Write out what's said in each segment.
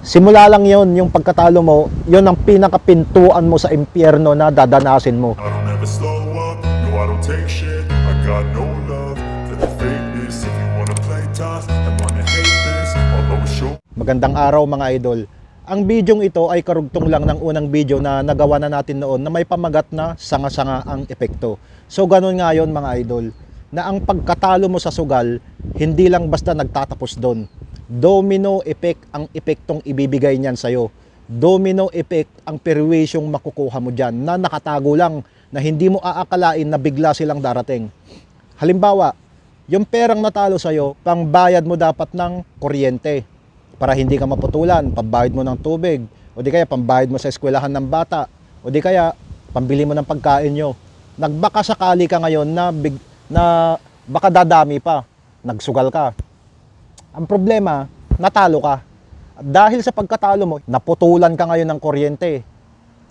Simula lang yon yung pagkatalo mo, yon ang pinakapintuan mo sa impyerno na dadanasin mo. Magandang araw mga idol. Ang bidyong ito ay karugtong lang ng unang video na nagawa na natin noon na may pamagat na sanga-sanga ang epekto. So ganun nga yon mga idol, na ang pagkatalo mo sa sugal, hindi lang basta nagtatapos doon. Domino effect ang epektong ibibigay niyan sa'yo. Domino effect ang perwisyong makukuha mo dyan na nakatago lang na hindi mo aakalain na bigla silang darating. Halimbawa, yung perang natalo sa'yo, pangbayad mo dapat ng kuryente para hindi ka maputulan, pambayad mo ng tubig, o di kaya pambayad mo sa eskwelahan ng bata, o di kaya pambili mo ng pagkain nyo. Nagbaka sakali ka ngayon na, big, na baka dadami pa, nagsugal ka. Ang problema, natalo ka. Dahil sa pagkatalo mo, naputulan ka ngayon ng kuryente.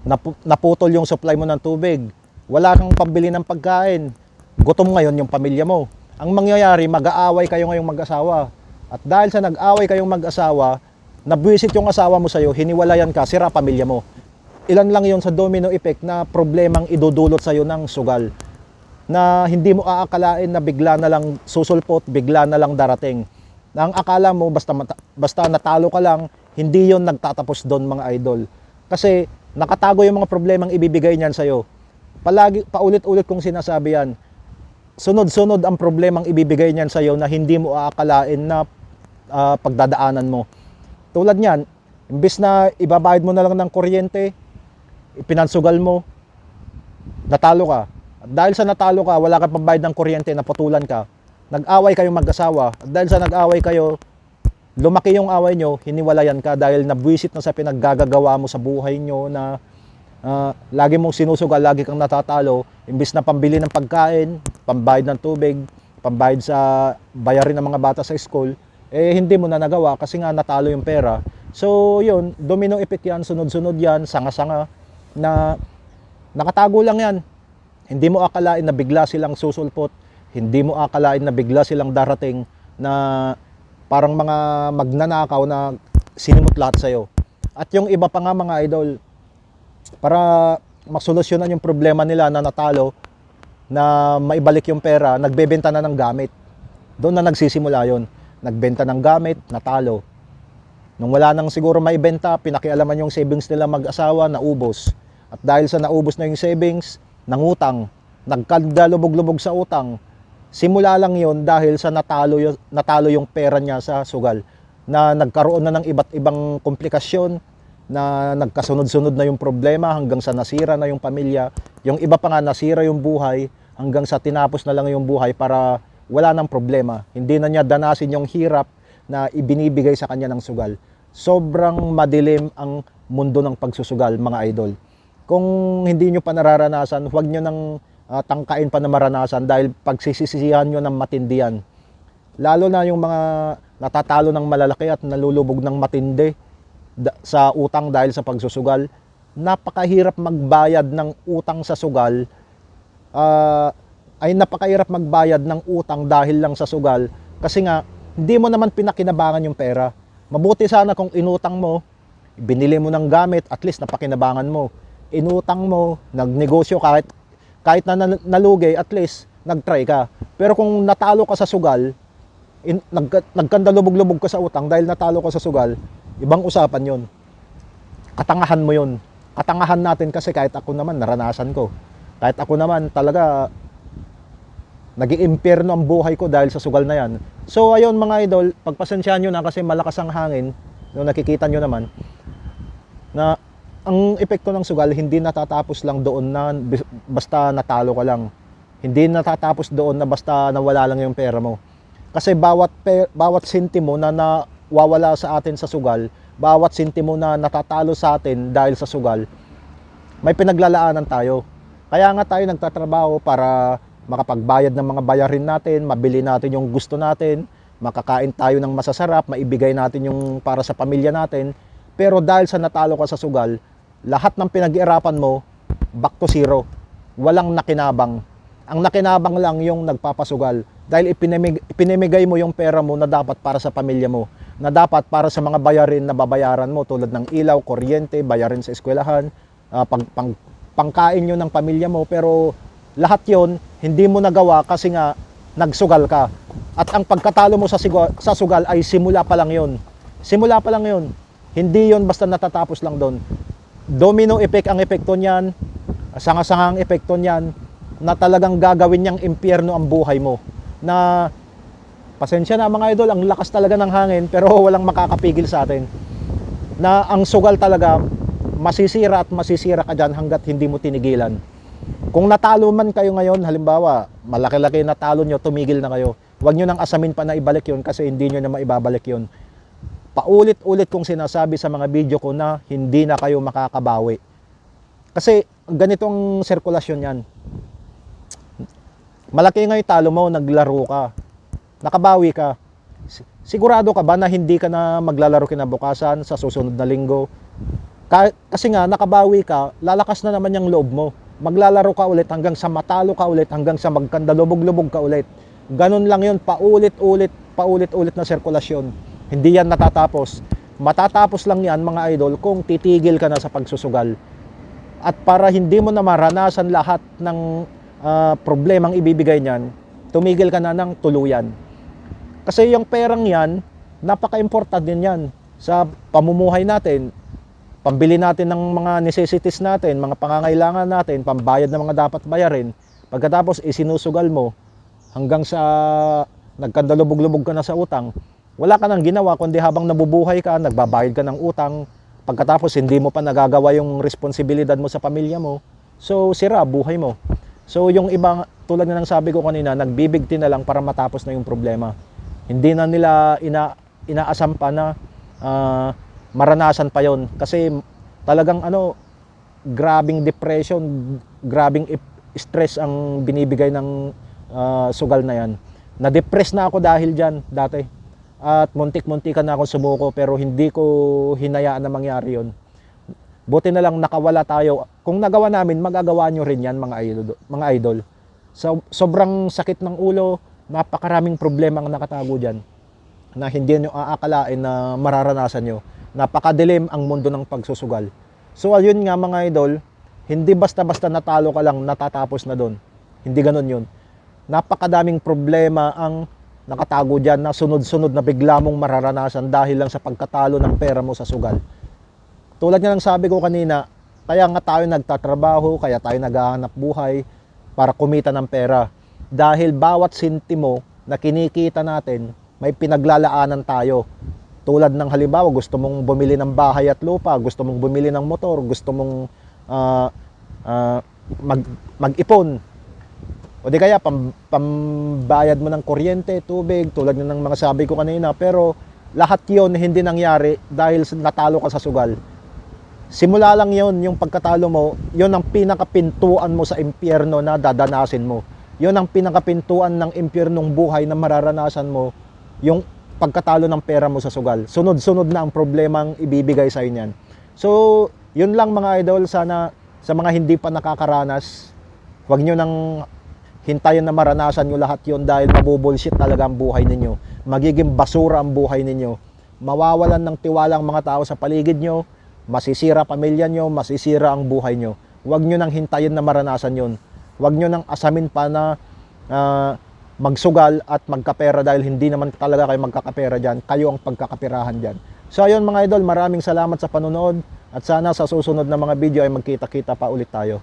Napu- naputol yung supply mo ng tubig. Wala kang pambili ng pagkain. Gutom ngayon yung pamilya mo. Ang mangyayari, mag-aaway kayo ngayong mag-asawa. At dahil sa nag-aaway kayong mag-asawa, nabwisit yung asawa mo sa'yo, hiniwalayan ka, sira pamilya mo. Ilan lang yon sa domino effect na problemang idudulot sa'yo ng sugal na hindi mo aakalain na bigla na lang susulpot, bigla na lang darating. Na ang akala mo basta basta natalo ka lang, hindi 'yon nagtatapos doon mga idol. Kasi nakatago yung mga problemang ibibigay niyan sa iyo. Palagi paulit-ulit kong sinasabi yan. Sunod-sunod ang problemang ibibigay niyan sa iyo na hindi mo aakalain na ah, pagdadaanan mo. Tulad niyan, imbes na ibabayad mo na lang ng kuryente, ipinansugal mo, natalo ka. At dahil sa natalo ka, wala ka pambayad ng kuryente, naputulan ka. Nag-away kayong mag-asawa. Dahil sa nag-away kayo, lumaki yung away nyo, hiniwalayan ka dahil nabwisit na sa pinaggagagawa mo sa buhay nyo na ah, lagi mong sinusugal, lagi kang natatalo. Imbis na pambili ng pagkain, pambayad ng tubig, pambayad sa bayarin ng mga bata sa school, eh hindi mo na nagawa kasi nga natalo yung pera. So yun, domino effect yan, sunod-sunod yan, sanga-sanga na nakatago lang yan. Hindi mo akalain na bigla silang susulpot, hindi mo akalain na bigla silang darating na parang mga magnanakaw na sinimot lahat sa'yo. At yung iba pa nga mga idol, para masolusyonan yung problema nila na natalo, na maibalik yung pera, nagbebenta na ng gamit. Doon na nagsisimula yon. Nagbenta ng gamit, natalo. Nung wala nang siguro maibenta, pinakialaman yung savings nila mag-asawa, naubos. At dahil sa naubos na yung savings, nangutang, nagkadalubog-lubog sa utang, simula lang yon dahil sa natalo, yung, natalo yung pera niya sa sugal na nagkaroon na ng iba't ibang komplikasyon na nagkasunod-sunod na yung problema hanggang sa nasira na yung pamilya. Yung iba pa nga nasira yung buhay hanggang sa tinapos na lang yung buhay para wala nang problema. Hindi na niya danasin yung hirap na ibinibigay sa kanya ng sugal. Sobrang madilim ang mundo ng pagsusugal, mga idol. Kung hindi nyo pa nararanasan, huwag nyo nang ah, tangkain pa na maranasan dahil pagsisisihan nyo ng matindihan. Lalo na yung mga natatalo ng malalaki at nalulubog ng matindi sa utang dahil sa pagsusugal. Napakahirap magbayad ng utang sa sugal. Ah, ay napakahirap magbayad ng utang dahil lang sa sugal kasi nga hindi mo naman pinakinabangan yung pera. Mabuti sana kung inutang mo, binili mo ng gamit, at least napakinabangan mo. Inutang mo, nagnegosyo kahit kahit na nalugi, at least nagtry ka. Pero kung natalo ka sa sugal, in, nag, nagkandalubog-lubog ka sa utang dahil natalo ka sa sugal, ibang usapan yon. Katangahan mo yon. Katangahan natin kasi kahit ako naman naranasan ko. Kahit ako naman talaga naging impyerno ang buhay ko dahil sa sugal na yan. So ayun mga idol, pagpasensyahan nyo na kasi malakas ang hangin, no, nakikita nyo naman, na ang epekto ng sugal hindi natatapos lang doon na basta natalo ka lang. Hindi natatapos doon na basta nawala lang yung pera mo. Kasi bawat pe, bawat sentimo na nawawala sa atin sa sugal, bawat sentimo na natatalo sa atin dahil sa sugal, may pinaglalaanan tayo. Kaya nga tayo nagtatrabaho para makapagbayad ng mga bayarin natin, mabili natin yung gusto natin, makakain tayo ng masasarap, maibigay natin yung para sa pamilya natin. Pero dahil sa natalo ka sa sugal, lahat ng pinag-iirapan mo, back to zero. Walang nakinabang. Ang nakinabang lang yung nagpapasugal. Dahil ipinamig, ipinamigay mo yung pera mo na dapat para sa pamilya mo. na dapat para sa mga bayarin na babayaran mo tulad ng ilaw, kuryente, bayarin sa eskwelahan, ah, pang, pang, pangkain nyo ng pamilya mo pero lahat yon hindi mo nagawa kasi nga nagsugal ka. At ang pagkatalo mo sa, sigo- sa sugal ay simula pa lang yon. Simula pa lang yon. Hindi yon basta natatapos lang doon. Domino effect ang epekto niyan, sanga-sanga ang epekto niyan na talagang gagawin niyang impyerno ang buhay mo. Na pasensya na mga idol, ang lakas talaga ng hangin pero walang makakapigil sa atin. Na ang sugal talaga masisira at masisira ka dyan hanggat hindi mo tinigilan. Kung natalo man kayo ngayon, halimbawa, malaki-laki natalo nyo, tumigil na kayo. Huwag nyo nang asamin pa na ibalik yun kasi hindi nyo na maibabalik yun. Paulit-ulit kong sinasabi sa mga video ko na hindi na kayo makakabawi. Kasi ganitong sirkulasyon yan. Malaki nga yung talo mo, naglaro ka. Nakabawi ka. Si- Sigurado ka ba na hindi ka na maglalaro kinabukasan sa susunod na linggo? Ka- kasi nga, nakabawi ka, lalakas na naman yung loob mo. Maglalaro ka ulit hanggang sa matalo ka ulit, hanggang sa magkandalubog-lubog ka ulit. Ganun lang yun, paulit-ulit, paulit-ulit na sirkulasyon. Hindi yan natatapos. Matatapos lang yan, mga idol, kung titigil ka na sa pagsusugal. At para hindi mo na maranasan lahat ng ah, problemang ibibigay niyan, tumigil ka na ng tuluyan. Kasi yung perang yan, napaka-important din yan sa pamumuhay natin. Pambili natin ng mga necessities natin, mga pangangailangan natin, pambayad ng mga dapat bayarin. Pagkatapos isinusugal mo hanggang sa nagkandalubog-lubog ka na sa utang, wala ka nang ginawa kundi habang nabubuhay ka, nagbabayad ka ng utang, pagkatapos hindi mo pa nagagawa yung responsibilidad mo sa pamilya mo, so sira buhay mo. So yung ibang tulad na ng sabi ko kanina, nagbibigti na lang para matapos na yung problema. Hindi na nila ina inaasam pa na ah, maranasan pa yon kasi talagang ano grabing depression, grabing stress ang binibigay ng ah, sugal na yan. Na-depress na ako dahil diyan dati. At muntik-muntikan na ako sumuko pero hindi ko hinayaan na mangyari yon. Buti na lang nakawala tayo. Kung nagawa namin, magagawa nyo rin yan mga idol. Mga idol. So, sobrang sakit ng ulo, napakaraming problema ang nakatago dyan na hindi nyo aakalain na mararanasan nyo. Napakadilim ang mundo ng pagsusugal. So ayun nga mga idol, hindi basta-basta natalo ka lang, natatapos na doon. Hindi ganun yun. Napakadaming problema ang nakatago dyan na sunod-sunod na bigla mong mararanasan dahil lang sa pagkatalo ng pera mo sa sugal. Tulad nga ng sabi ko kanina, kaya nga tayo nagtatrabaho, kaya tayo naghahanap buhay para kumita ng pera. Dahil bawat sintimo na kinikita natin, may pinaglalaanan tayo. Tulad ng halimbawa, gusto mong bumili ng bahay at lupa, gusto mong bumili ng motor, gusto mong ah, ah, mag, mag-ipon. O di kaya pam, pambayad mo ng kuryente, tubig, tulad ng mga sabi ko kanina. Pero lahat yon hindi nangyari dahil natalo ka sa sugal. Simula lang yon yung pagkatalo mo, yon ang pinakapintuan mo sa impyerno na dadanasin mo. Yon ang pinakapintuan ng impyernong buhay na mararanasan mo, yung pagkatalo ng pera mo sa sugal. Sunod-sunod na ang problemang ibibigay sa inyan. So, yun lang mga idol, sana sa mga hindi pa nakakaranas, huwag nyo nang hintayin na maranasan nyo lahat yon dahil mabubullshit talaga ang buhay ninyo. Magiging basura ang buhay ninyo. Mawawalan ng tiwala ang mga tao sa paligid nyo, masisira pamilya nyo, masisira ang buhay nyo. Huwag nyo nang hintayin na maranasan yon. Huwag nyo nang asamin pa na ah, magsugal at magkapera dahil hindi naman talaga kayo magkakapera dyan. Kayo ang pagkakapirahan dyan. So ayun mga idol, maraming salamat sa panonood at sana sa susunod na mga video ay magkita-kita pa ulit tayo.